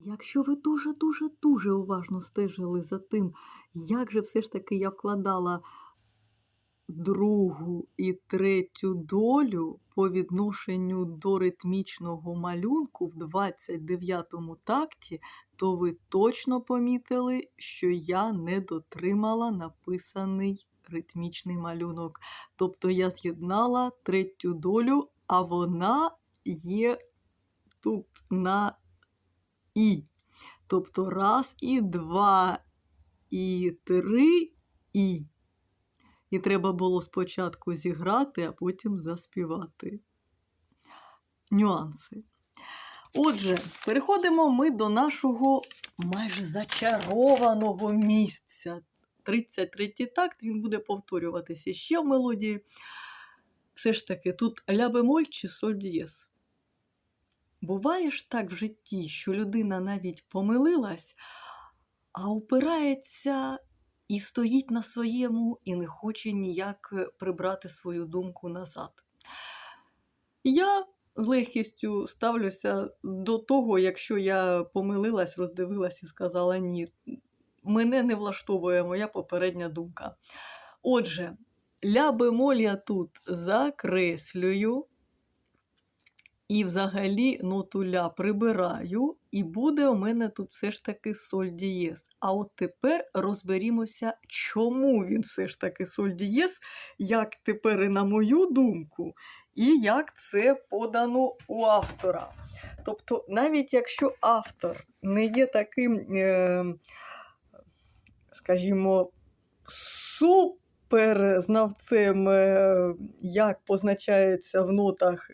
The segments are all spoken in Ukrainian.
Якщо ви дуже-дуже дуже уважно стежили за тим, як же все ж таки я вкладала другу і третю долю по відношенню до ритмічного малюнку в 29-му такті, то ви точно помітили, що я не дотримала написаний ритмічний малюнок. Тобто я з'єднала третю долю, а вона є тут на і. Тобто раз і два, і три і. І треба було спочатку зіграти, а потім заспівати. Нюанси. Отже, переходимо ми до нашого майже зачарованого місця. 33-й такт він буде повторюватися ще в мелодії. Все ж таки, тут ля бемоль чи соль дієс. Буває ж так в житті, що людина навіть помилилась, а упирається і стоїть на своєму, і не хоче ніяк прибрати свою думку назад. Я з легкістю ставлюся до того, якщо я помилилась, роздивилась і сказала ні, мене не влаштовує моя попередня думка. Отже, ля бемоль я тут закреслюю. І взагалі ноту ля прибираю, і буде у мене тут все ж таки соль дієс. А от тепер розберімося, чому він все ж таки соль дієс, як тепер і на мою думку, і як це подано у автора. Тобто, навіть якщо автор не є таким, е, скажімо, суперзнавцем, е, як позначається в нотах.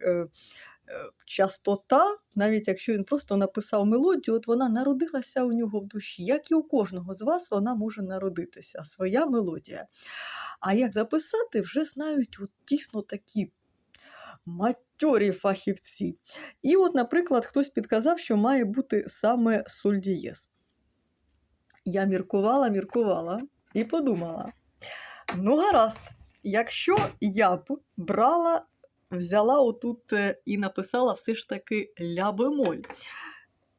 Е, частота, навіть якщо він просто написав мелодію, от вона народилася у нього в душі. Як і у кожного з вас, вона може народитися, своя мелодія. А як записати, вже знають от дійсно такі матьорі фахівці. І от, наприклад, хтось підказав, що має бути саме соль дієс. Я міркувала, міркувала і подумала: ну, гаразд, якщо я б брала взяла отут і написала все ж таки ля бемоль.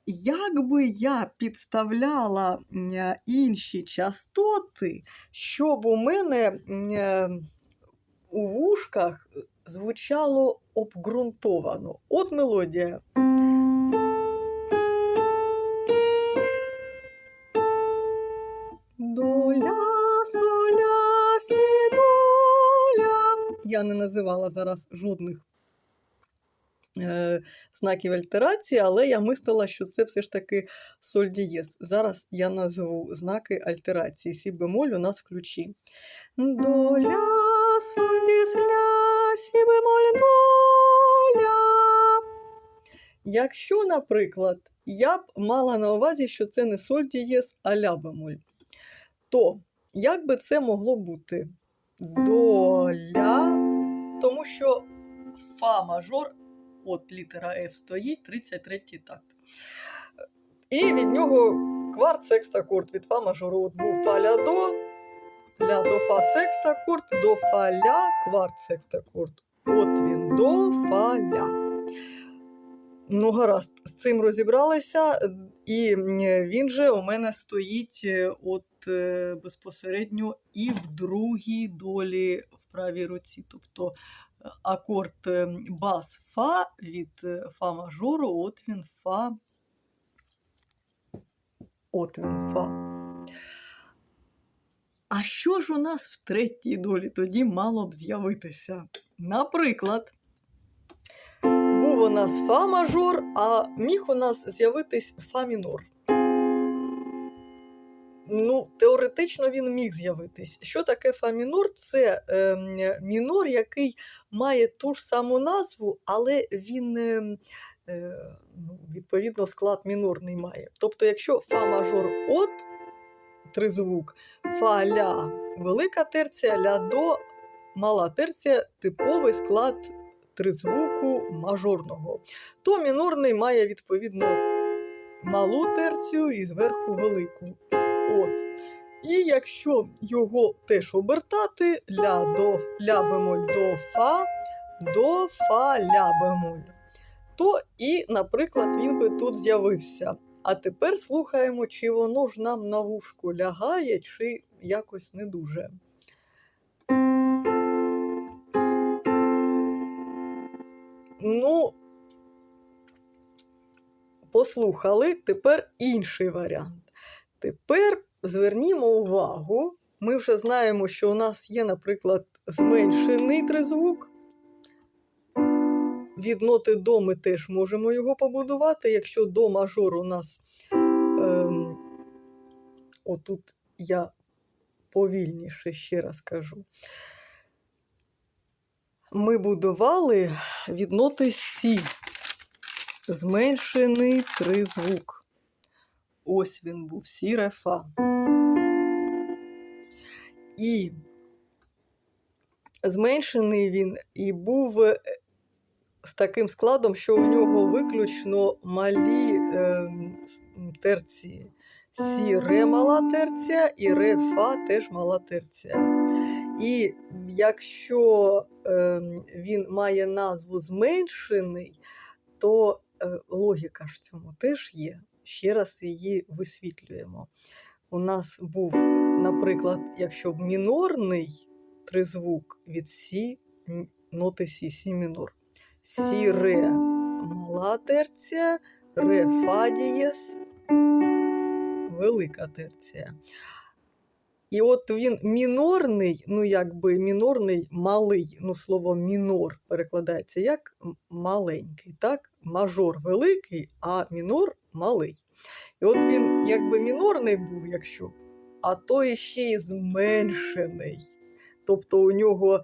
Якби я підставляла е, інші частоти, щоб у мене е, у вушках звучало обґрунтовано. От мелодія. Я не називала зараз жодних е, знаків альтерації, але я мислила, що це все ж таки соль дієс. Зараз я назву знаки альтерації. Сі бемоль у нас в ключі. Доля, соль дієс, ля, сі бемоль, доля. Якщо, наприклад, я б мала на увазі, що це не соль дієс, а ля бемоль, то як би це могло бути? Доля, тому що фа мажор, от літера F стоїть, 33 такт. І від нього кварт секстакорд від фа мажору от був фа ля до, ля до фа секстакорд, до фа ля, кварт секстакорд. От він до фа ля. Ну, гаразд, з цим розібралися, і він же у мене стоїть от е, безпосередньо і в другій долі в правій руці. Тобто е, акорд е, бас Фа від Фа мажору, от він Фа. От він Фа. А що ж у нас в третій долі тоді мало б з'явитися? Наприклад був у нас фа мажор, а міг у нас з'явитись фа мінор. Ну, Теоретично він міг з'явитись. Що таке фа мінор? Це е, мінор, який має ту ж саму назву, але він е, е, відповідно склад мінорний має. Тобто, якщо фа мажор от тризвук, фа ля велика терція, ля до мала терція типовий склад тризвуку мажорного, то мінорний має відповідно малу терцію і зверху велику. От. І якщо його теж обертати, ля до ля бемоль до фа, до фа ля бемоль, то і, наприклад, він би тут з'явився. А тепер слухаємо, чи воно ж нам на вушку лягає, чи якось не дуже. Ну, послухали, тепер інший варіант. Тепер звернімо увагу. Ми вже знаємо, що у нас є, наприклад, зменшений тризвук. Від ноти до ми теж можемо його побудувати. Якщо до мажор у нас ем, отут я повільніше ще раз кажу. Ми будували від ноти Сі. Зменшений тризвук. Ось він був Сі ре, фа. І зменшений він і був е, з таким складом, що у нього виключно малі е, терції. Сі ре мала терція і ре фа теж мала терція. І якщо е, він має назву зменшений, то е, логіка ж цьому теж є. Ще раз її висвітлюємо. У нас був, наприклад, якщо мінорний тризвук від Сі, ноти Сі, Сі мінор. Сі ре мала терція, ре фа дієс, велика терція. І от він мінорний, ну якби мінорний малий, ну слово мінор перекладається як маленький, так? Мажор великий, а мінор малий. І от він якби мінорний був, якщо, а то іще й зменшений. Тобто у нього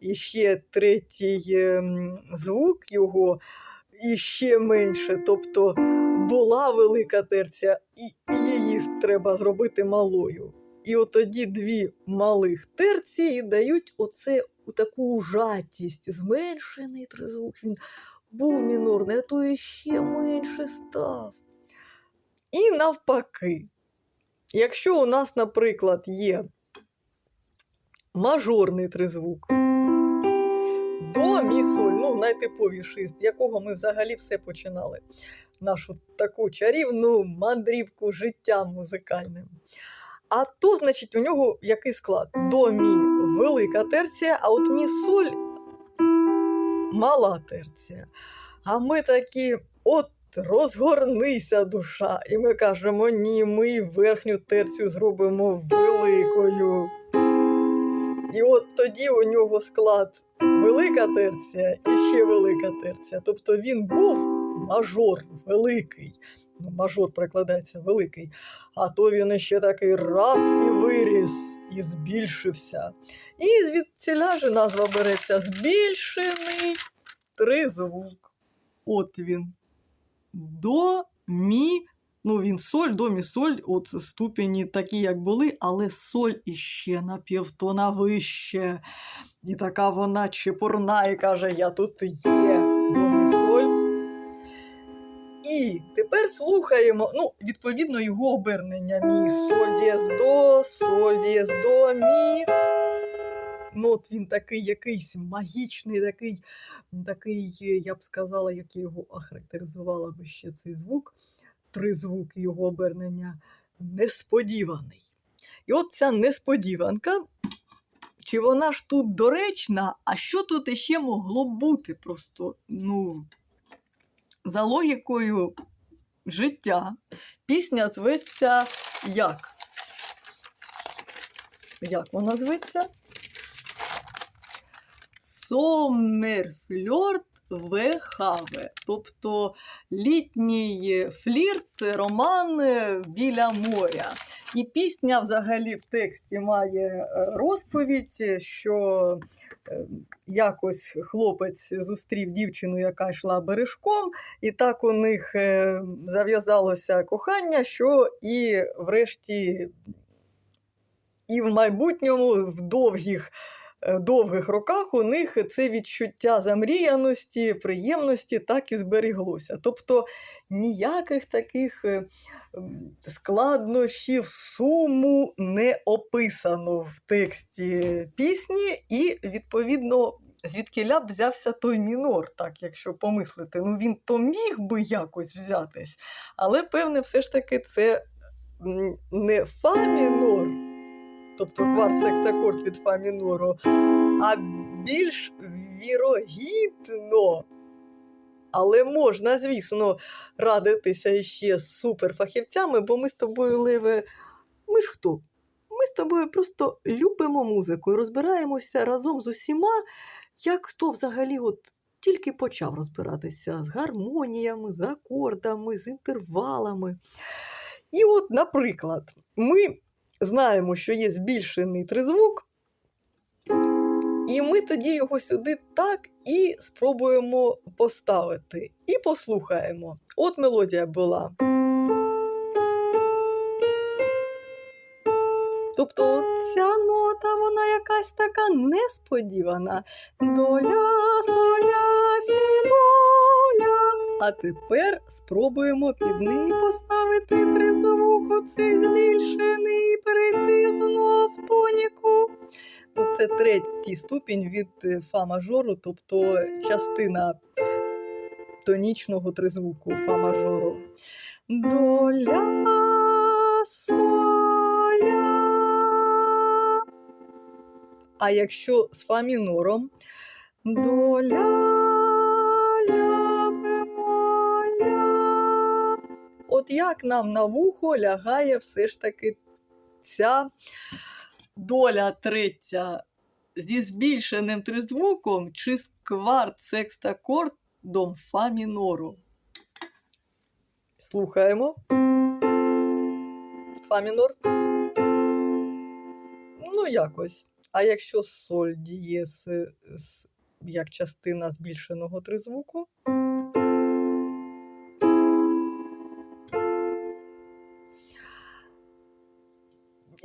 іще третій ем, звук його іще менше. Тобто була велика терція, і її треба зробити малою. І от тоді дві малих терції дають оце таку ужатість. Зменшений тризвук. Він був мінорний, а то іще менше став. І навпаки, якщо у нас, наприклад, є мажорний тризвук, до, мі, соль, ну найтиповіший, з якого ми взагалі все починали. Нашу таку чарівну мандрівку життя музикальним. А то, значить, у нього який склад? До мі велика терція, а от мі соль мала терція. А ми такі, от розгорнися душа. І ми кажемо, ні, ми верхню терцію зробимо великою. І от тоді у нього склад велика терція і ще велика терція. Тобто він був мажор великий. Ну, мажор перекладається великий. А то він ще такий раз і виріс, і збільшився. І звідціля же назва береться збільшений тризвук. От він. До, мі, ну він соль, до, мі, соль, от ступені такі, як були, але соль іще на півтона вище. І така вона чепурна і каже: Я тут є. До, мі, соль. І тепер слухаємо, ну, відповідно, його обернення. Мі, соль, дієс, до, соль, дієс, до, мі. Ну, от він такий якийсь магічний, такий, такий, я б сказала, як я його охарактеризувала би ще цей звук, тризвук його обернення несподіваний. І от ця несподіванка, чи вона ж тут доречна, а що тут іще могло бути? Просто, ну, за логікою життя, пісня зветься як? Як вона зветься? Сомерфльорт вехаве, тобто літній флірт, роман е, біля моря. І пісня взагалі в тексті має е, розповідь, що е, якось хлопець зустрів дівчину, яка йшла бережком, і так у них зав'язалося кохання, що і врешті і в майбутньому в довгих довгих роках у них це відчуття замріяності, приємності так і зберіглося. Тобто ніяких таких е, складнощів, суму не описано в тексті пісні, і, відповідно, звідки б взявся той мінор, так, якщо помислити. Ну він то міг би якось взятись, але певне, все ж таки, це не фа мінор, тобто кварт секстакорд від фа мінору, а більш вірогідно. Але можна, звісно, радитися ще з суперфахівцями, бо ми з тобою, Леве, ми ж хто? Ми з тобою просто любимо музику і розбираємося разом з усіма, як хто взагалі от тільки почав розбиратися з гармоніями, з акордами, з інтервалами. І от, наприклад, ми знаємо, що є збільшений тризвук, і ми тоді його сюди так і спробуємо поставити. І послухаємо. От мелодія була. Тобто ця нота, вона якась така несподівана. Доля, соля, сі, доля. А тепер спробуємо під неї поставити тризвук, оцей збільшений, в тоніку. Ну, це третій ступінь від е, фа мажору, тобто частина тонічного тризвуку фа мажору. Доля, соля. А якщо з фа мінором доля, ля. От як нам на вухо лягає все ж таки ця доля третя зі збільшеним тризвуком чи з кварт секстакордом фа мінору. Слухаємо. Фа мінор. Ну, якось. А якщо соль дієс як частина збільшеного тризвуку.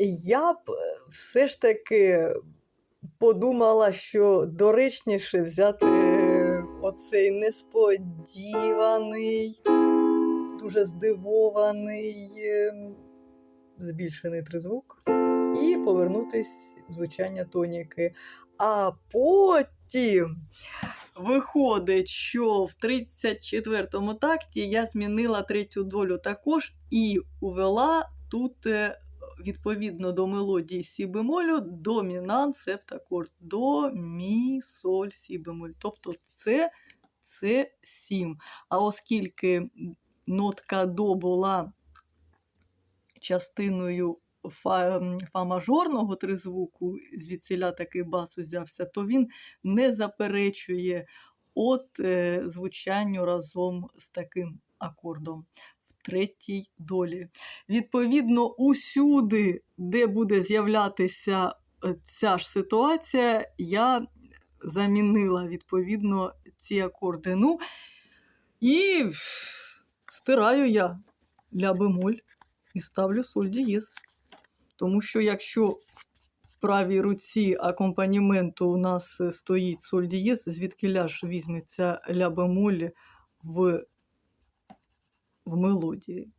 Я б е, все ж таки подумала, що доречніше взяти оцей несподіваний, дуже здивований, ем, збільшений тризвук і повернутись в звучання тоніки. А потім виходить, що в 34-му такті я змінила третю долю також і увела тут. Відповідно до мелодії сі бемолю, домінант, септакорд, до, мі, соль, сі бемоль. Тобто це, це 7. А оскільки нотка до була частиною фа, м, фа-мажорного тризвуку, звідсіля такий бас узявся, то він не заперечує от е, звучанню разом з таким акордом третій долі. Відповідно, усюди, де буде з'являтися е, ця ж ситуація, я замінила відповідно ці акорди. Ну, і стираю я ля бемоль і ставлю соль дієз. Тому що якщо в правій руці акомпаніменту у нас е, стоїть соль дієз, звідки ляж візьметься ля бемоль в, в мелодії.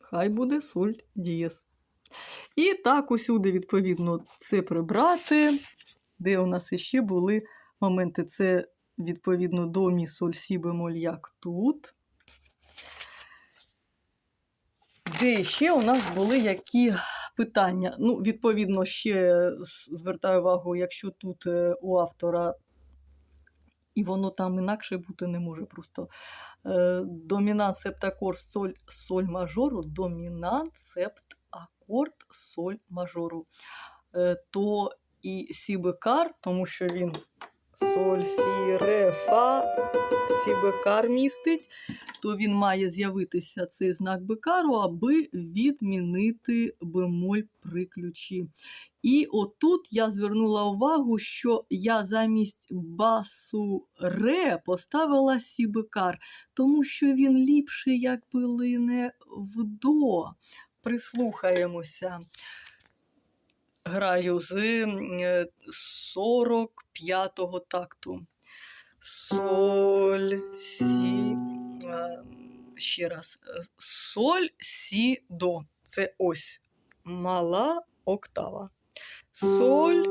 Хай буде соль дієз. І так усюди, відповідно, це прибрати. Де у нас іще були моменти? Це відповідно до мі соль сі бемоль, як тут. Де ще у нас були які питання? Ну, відповідно, ще звертаю увагу, якщо тут е, у автора, і воно там інакше бути не може. Просто е, домінант септакорд соль, соль мажору, домінант септ акорд соль мажору. Е, то і сібекар, тому що він соль, сі, ре, фа, сі бекар містить, то він має з'явитися цей знак бекару, аби відмінити бемоль при ключі. І отут я звернула увагу, що я замість басу ре поставила сі бекар, тому що він ліпше якби лине в до. Прислухаємося. Граю з е, 45-го такту. Соль, сі. е, Ще раз. е, Соль, сі, до. Це ось мала октава. Соль,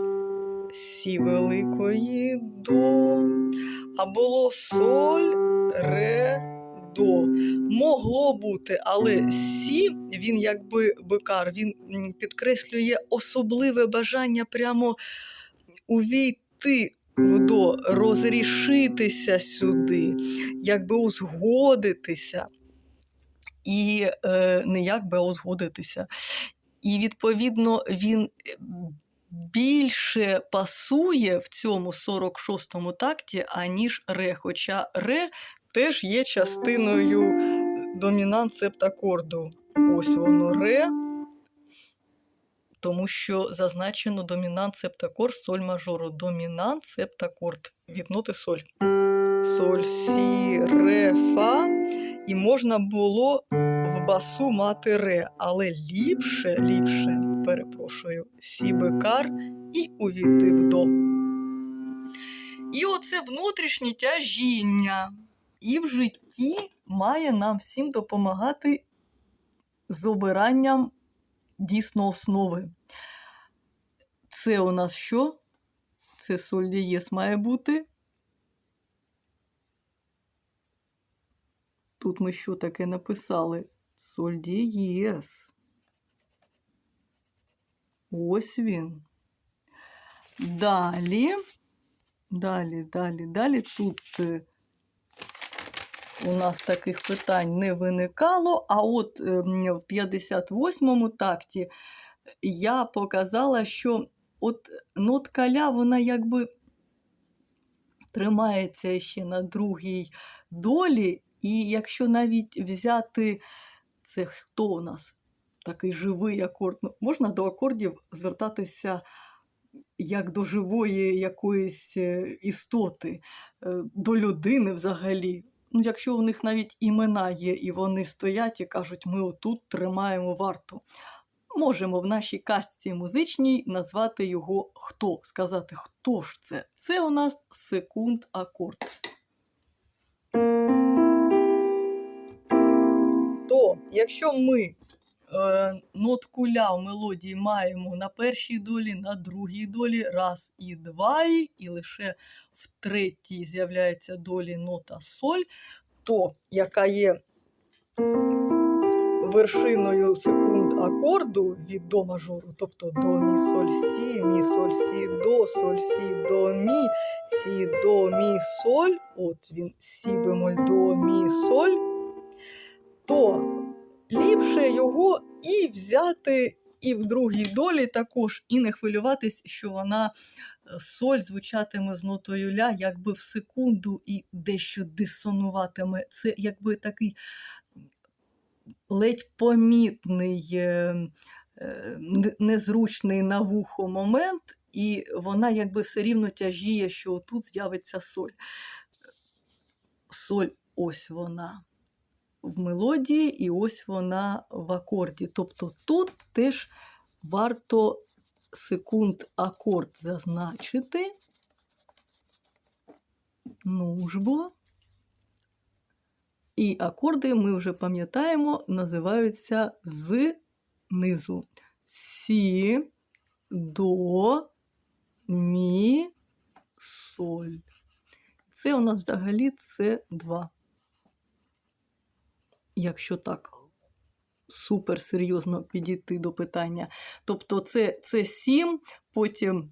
Сі великої до, а було соль, ре, до. Могло бути, але сі, він якби бикар, він підкреслює особливе бажання прямо увійти в до, розрішитися сюди, якби узгодитися. І е, не якби узгодитися. І відповідно він е, більше пасує в цьому 46-му такті, аніж ре. Хоча ре теж є частиною домінант септакорду. Ось воно ре, тому що зазначено домінант септакорд соль мажору. Домінант септакорд від ноти соль. Соль, сі, ре, фа. І можна було в басу мати ре, але ліпше, ліпше, перепрошую, сі бекар і увійти в до. І оце внутрішнє тяжіння. І в житті має нам всім допомагати з обиранням дійсно основи. Це у нас що? Це соль дієс має бути. Тут ми що таке написали? Соль дієс. Ось він. Далі, далі, далі, далі. Тут е, у нас таких питань не виникало, а от е, в 58-му такті я показала, що от нотка ля, вона якби тримається ще на другій долі, і якщо навіть взяти це хто у нас такий живий акорд, ну, можна до акордів звертатися як до живої якоїсь е, істоти, е, до людини взагалі. Ну, якщо у них навіть імена є, і вони стоять і кажуть, ми отут тримаємо варту. Можемо в нашій казці музичній назвати його хто, сказати, хто ж це. Це у нас секунд акорд. То, якщо ми нотку ля в мелодії маємо на першій долі, на другій долі, раз і два, і і лише в третій з'являється долі нота соль, то яка є вершиною секунд акорду від до мажору, тобто до мі соль сі, мі соль сі, до соль сі, до мі, сі, до мі соль, от він сі бемоль до мі соль, то ліпше його і взяти і в другій долі також, і не хвилюватись, що вона е, соль звучатиме з нотою ля, якби в секунду і дещо дисонуватиме. Це якби такий ледь помітний, е, е, не- незручний на вухо момент, і вона якби все рівно тяжіє, що тут з'явиться соль. Соль ось вона в мелодії, і ось вона в акорді. Тобто тут теж варто секунд акорд зазначити. Ну ж бо. І акорди, ми вже пам'ятаємо, називаються з низу. Сі, до, мі, соль. Це у нас взагалі це 2. Якщо так супер серйозно підійти до питання. Тобто це, це 7, потім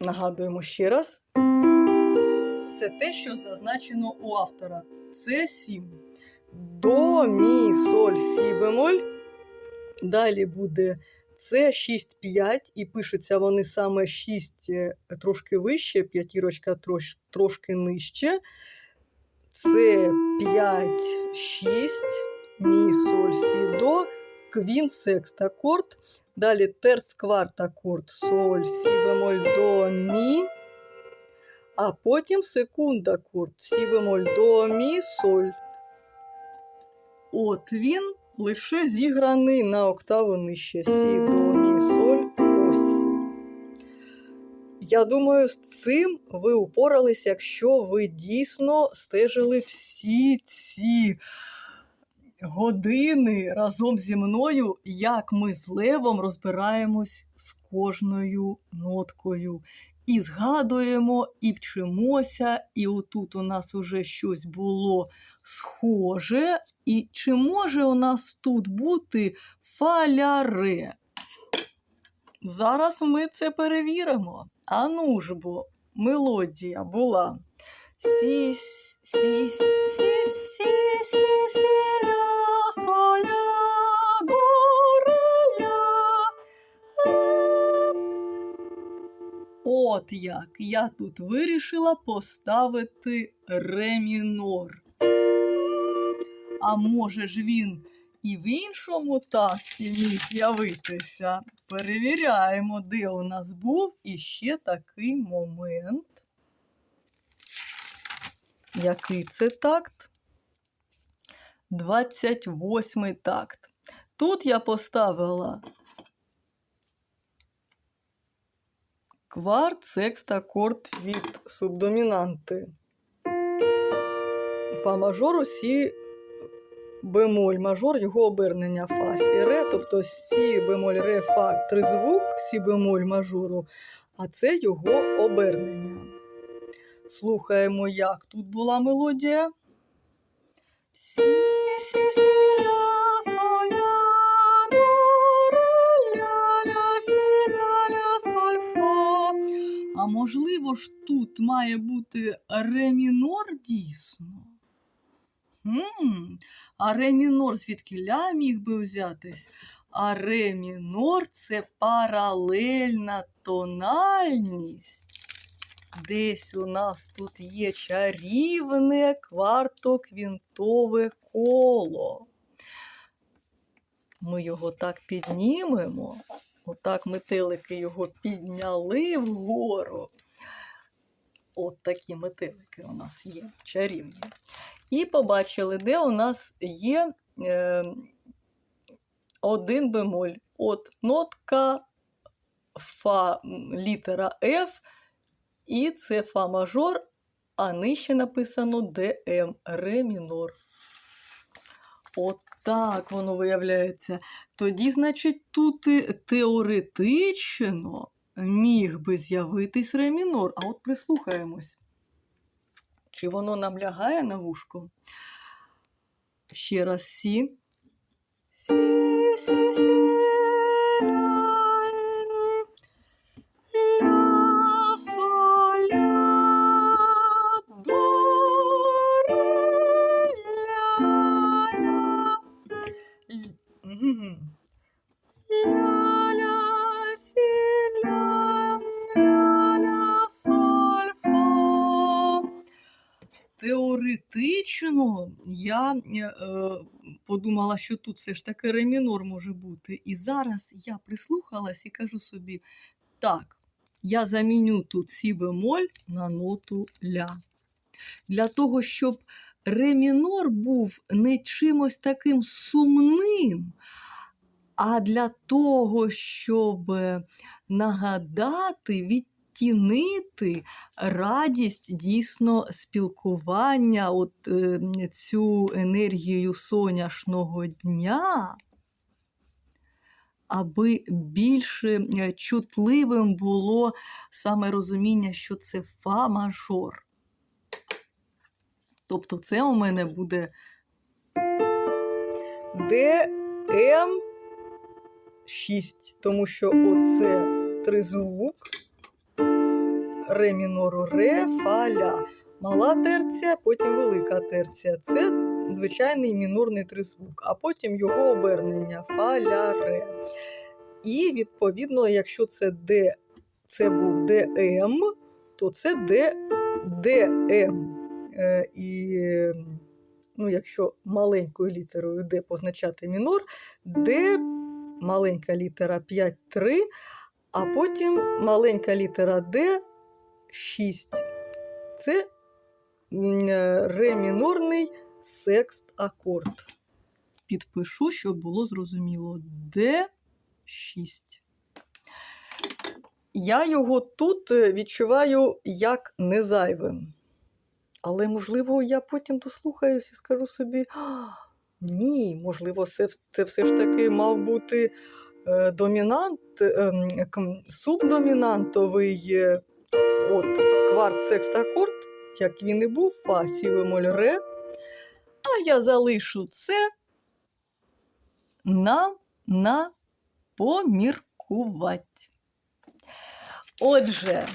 нагадуємо ще раз. Це те, що зазначено у автора. Це 7. До, мі, соль, сі бемоль. Далі буде це 6, 5, і пишуться вони саме 6 е, трошки вище, п'ятірочка трош, трошки нижче. Це 5, 6, мі, соль, сі, до, квін, секст акорд. Далі терц, кварт акорд, соль, сі бемоль, до, мі. А потім секунд акорд, сі бемоль, до, мі, соль. От він лише зіграний на октаву нижче. Сі, до, Я думаю, з цим ви упорались, якщо ви дійсно стежили всі ці години разом зі мною, як ми з Левом розбираємось з кожною ноткою. і згадуємо, і вчимося, і отут у нас уже щось було схоже. І чи може у нас тут бути фаляре? Зараз ми це перевіримо. А ну ж бо, мелодія була. Сі, сі, сі, сі, сі, сі. От як я тут вирішила поставити ре мінор. А може ж він і в іншому такті міг з'явитися? Перевіряємо, де у нас був іще такий момент. Який це такт? 28 такт. Тут я поставила кварт, секст, акорд від субдомінанти. Фа мажору, сі бемоль мажор, його обернення фа, сі ре, тобто сі бемоль ре фа тризвук, сі бемоль мажору, а це його обернення. Слухаємо, як тут була мелодія. Сі, сі, сі, ля, соль, сі, ля, ля, соль. А можливо ж тут має бути ре мінор дійсно? М, А ре мінор звідкиля міг би взятись? А ре мінор це паралельна тональність. Десь у нас тут є чарівне квартоквінтове коло. Ми його так піднімемо. Отак метелики його підняли вгору. От такі метелики у нас є чарівні. І побачили, де у нас є е, один бемоль. От нотка фа літера F, і це фа мажор, а нижче написано ДМ ре мінор. От так воно виявляється. Тоді, значить, тут теоретично міг би з'явитись ре мінор. А от прислухаємось. Чи воно нам лягає на вушко? Ще раз сі. Сі, сі, сі, я е, подумала, що тут все ж таки ре мінор може бути. І зараз я прислухалась і кажу собі: так, я заміню тут сі бемоль на ноту ля. Для того, щоб ре мінор був не чимось таким сумним, а для того, щоб е, нагадати, відтінити радість дійсно спілкування, от е, цю енергію соняшного дня, аби більш е, чутливим було саме розуміння, що це фа мажор. Тобто це у мене буде ДМ 6, тому що оце тризвук ре мінору ре, фа, ля. Мала терція, потім велика терція. Це звичайний мінорний тризвук, а потім його обернення фа, ля, ре. І відповідно, якщо це Д, це був ДМ, то це Д, ДМ. Е, і ну, якщо маленькою літерою Д позначати мінор, Д маленька літера 5-3, а потім маленька літера Д 6. Це е, ре мінорний секст акорд. Підпишу, щоб було зрозуміло. Д 6. Я його тут е, відчуваю як незайвим. Але, можливо, я потім дослухаюся і скажу собі: ні, можливо, це, це все ж таки мав бути е, домінант, ем, субдомінантовий от кварт секстакорд, як він і був, фа, сі бемоль, ре. А я залишу це нам на поміркувати. Отже,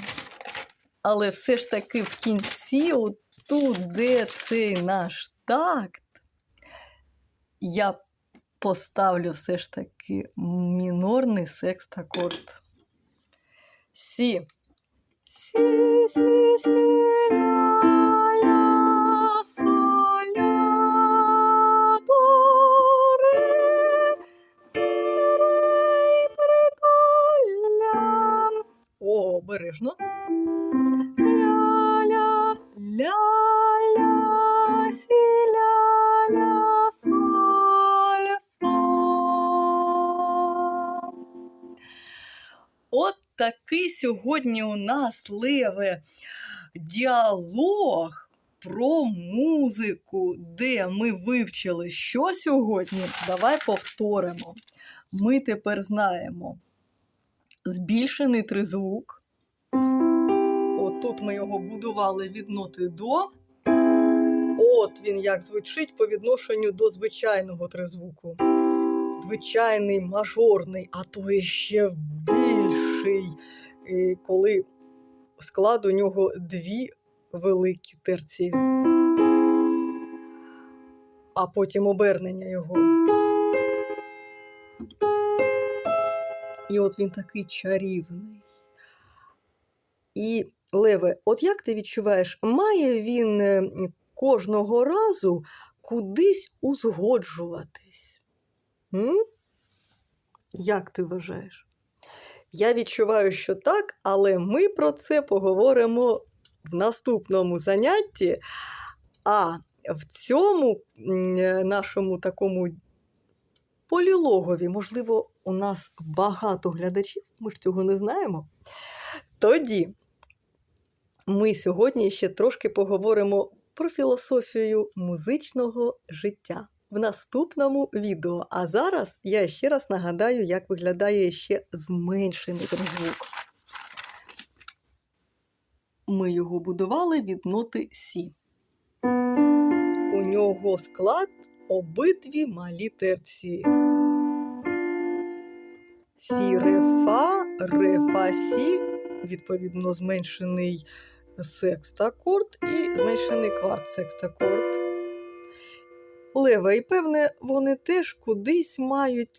але все ж таки в кінці, отут, де цей наш такт, я поставлю все ж таки мінорний секстакорд. Сі. Сі, обережно. Ля-ля, ля-ля, сі, ля-ля, соль, фа. От такий сьогодні у нас леве діалог про музику, де ми вивчили, що сьогодні. Давай повторимо. Ми тепер знаємо збільшений тризвук. Отут ми його будували від ноти до. От він як звучить по відношенню до звичайного тризвуку. Звичайний мажорний, а то ще більший, е, коли склад у нього дві великі терції, а потім обернення його. І от він такий чарівний. І Леве, от як ти відчуваєш, має він е, кожного разу кудись узгоджуватись? М? Як ти вважаєш? Я відчуваю, що так, але ми про це поговоримо в наступному занятті. А в цьому нашому такому полілогові, можливо, у нас багато глядачів, ми ж цього не знаємо. Тоді ми сьогодні ще трошки поговоримо про філософію музичного життя в наступному відео. А зараз я ще раз нагадаю, як виглядає ще зменшений звук. Ми його будували від ноти Сі. У нього склад обидві малі терції. Сі, ре, фа, ре, фа, сі, відповідно, зменшений секстакорд і зменшений кварт секстакорд. Леве, і певне, вони теж кудись мають